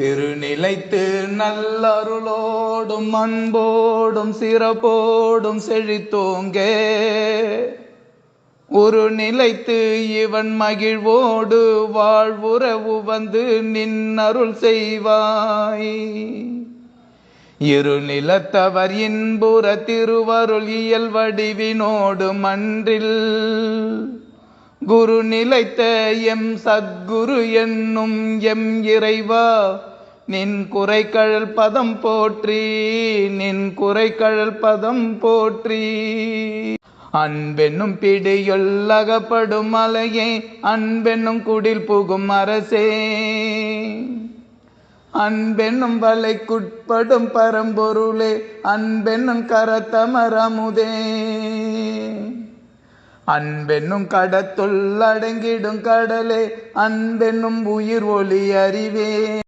திருநிலைத்து நல்லருளோடும் அன்போடும் சிறப்போடும் செழித்தோங்கே. ஒரு நிலைத்து இவன் மகிழ்வோடு வாழ்வுறவு வந்து நின்னருள் செய்வாய். இரு நிலத்தவர் இன்புற திருவருள் இயல் வடிவினோடு மன்றில் குரு நிலைத்த எம் சத்குரு என்னும் எம் இறைவா. நின் குறைக்கழல் பதம் போற்றி நின் குறைக்கழல் பதம் போற்றி. அன்பென்னும் பிடியொல்லகப்படும் மலையே அன்பென்னும் குடில் புகும் அரசே. அன்பென்னும் வலைக்குட்படும் பரம்பொருளே அன்பென்னும் கரத்தமரமுதே அன்பென்னும் கடத்துள் அடங்கிடும் கடலே அன்பென்னும் உயிர் ஒளி அறிவே.